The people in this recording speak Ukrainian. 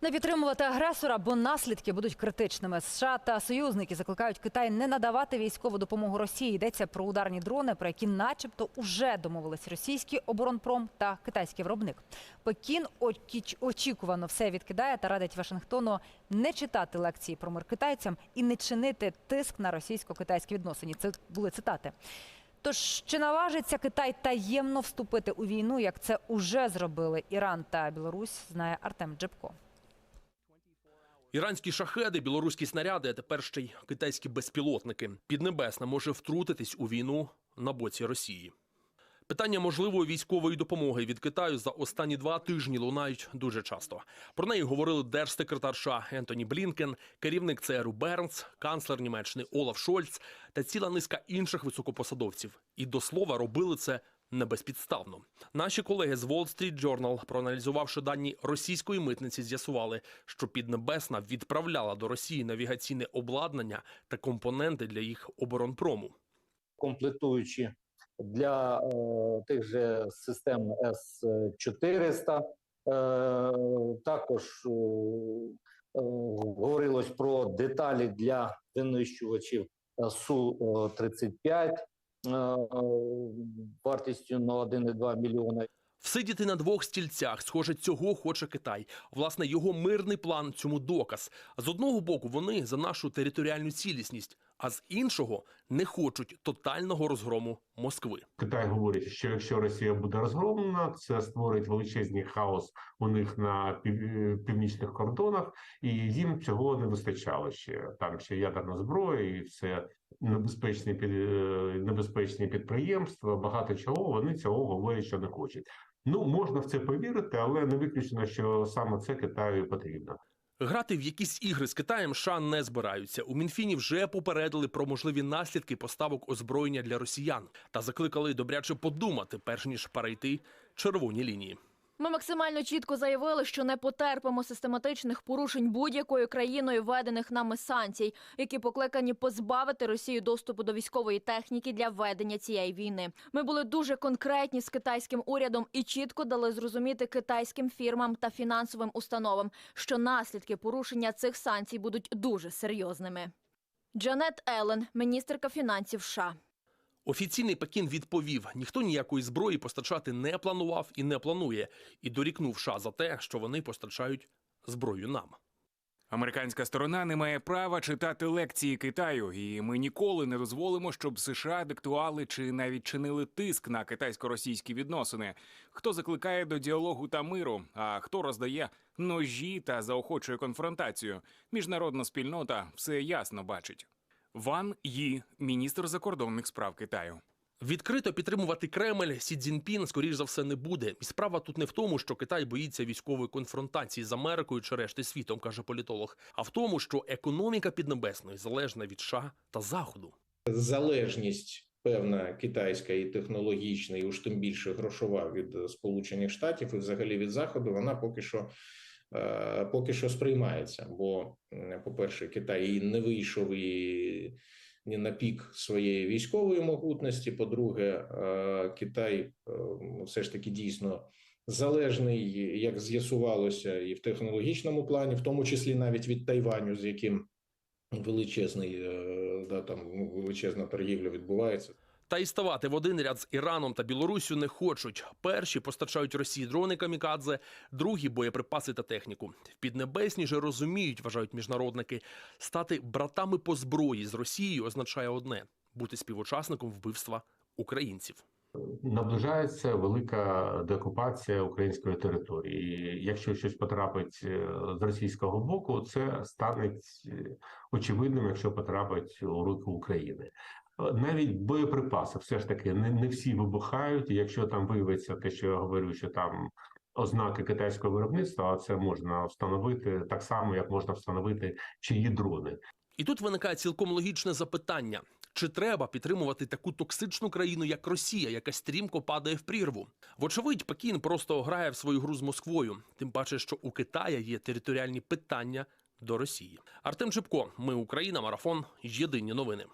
Не підтримувати агресора, бо наслідки будуть критичними. США та союзники закликають Китай не надавати військову допомогу Росії. Йдеться про ударні дрони, про які, начебто, уже домовились російський оборонпром та китайський виробник. Пекін очі- очікувано все відкидає та радить Вашингтону не читати лекції про мир китайцям і не чинити тиск на російсько-китайські відносини. Це були цитати. Тож чи наважиться Китай таємно вступити у війну, як це уже зробили Іран та Білорусь, знає Артем Джебко. Іранські шахеди, білоруські снаряди, а тепер ще й китайські безпілотники. Піднебесна може втрутитись у війну на боці Росії. Питання можливої військової допомоги від Китаю за останні два тижні лунають дуже часто. Про неї говорили держсекретар США Ентоні Блінкен, керівник ЦРУ Бернс, канцлер Німеччини Олаф Шольц та ціла низка інших високопосадовців. І до слова робили це не безпідставно. Наші колеги з Wall Street Journal, проаналізувавши дані російської митниці, з'ясували, що Піднебесна відправляла до Росії навігаційне обладнання та компоненти для їх оборонпрому. комплектуючі для е, тих же систем С-400. Е, також е, е, говорилось про деталі для винищувачів Су-35 е, е, вартістю на 1,2 мільйона Всидіти на двох стільцях, схоже, цього хоче Китай. Власне, його мирний план цьому доказ. З одного боку, вони за нашу територіальну цілісність, а з іншого не хочуть тотального розгрому Москви. Китай говорить, що якщо Росія буде розгромлена, це створить величезний хаос у них на пів- північних кордонах, і їм цього не вистачало ще. Там ще ядерна зброя, і все небезпечні е, небезпечні підприємства. Багато чого вони цього говорять, що не хочуть. Ну можна в це повірити, але не виключено, що саме це Китаю потрібно. Грати в якісь ігри з Китаєм США не збираються. У Мінфіні вже попередили про можливі наслідки поставок озброєння для росіян та закликали добряче подумати, перш ніж перейти червоні лінії. Ми максимально чітко заявили, що не потерпимо систематичних порушень будь-якою країною введених нами санкцій, які покликані позбавити Росію доступу до військової техніки для ведення цієї війни. Ми були дуже конкретні з китайським урядом і чітко дали зрозуміти китайським фірмам та фінансовим установам, що наслідки порушення цих санкцій будуть дуже серйозними. Джанет Елен, міністерка фінансів США. Офіційний Пекін відповів: ніхто ніякої зброї постачати не планував і не планує, і дорікнув США за те, що вони постачають зброю нам. Американська сторона не має права читати лекції Китаю, і ми ніколи не дозволимо, щоб США диктували чи навіть чинили тиск на китайсько-російські відносини. Хто закликає до діалогу та миру, а хто роздає ножі та заохочує конфронтацію. Міжнародна спільнота все ясно бачить. Ван Ї, міністр закордонних справ Китаю. Відкрито підтримувати Кремль Сі Цзіньпін, скоріш за все, не буде. І справа тут не в тому, що Китай боїться військової конфронтації з Америкою чи решти світом, каже політолог, а в тому, що економіка Піднебесної залежна від США та Заходу. залежність певна китайська і технологічна, і уж тим більше грошова від Сполучених Штатів і взагалі від Заходу, вона поки що. Е, Поки що сприймається, бо, по-перше, Китай не вийшов і ні на пік своєї військової могутності. По-друге, е, Китай е, все ж таки дійсно залежний, як з'ясувалося, і в технологічному плані, в тому числі навіть від Тайваню, з яким величезний да там ну, величезна торгівля відбувається. Та й ставати в один ряд з Іраном та Білоруссю не хочуть. Перші постачають Росії дрони камікадзе, другі боєприпаси та техніку. В Піднебесні же розуміють, вважають міжнародники, стати братами по зброї з Росією означає одне бути співучасником вбивства українців. наближається велика деокупація української території. І Якщо щось потрапить е, з російського боку, це стане е, очевидним, якщо потрапить у руки України. Навіть боєприпаси все ж таки не, не всі вибухають. Якщо там виявиться те, що я говорю, що там ознаки китайського виробництва, а це можна встановити так само, як можна встановити чиї дрони. І тут виникає цілком логічне запитання: чи треба підтримувати таку токсичну країну, як Росія, яка стрімко падає в прірву? Вочевидь, Пекін просто грає в свою гру з Москвою, тим паче, що у Китая є територіальні питання до Росії. Артем Чепко, ми Україна, марафон. Єдині новини.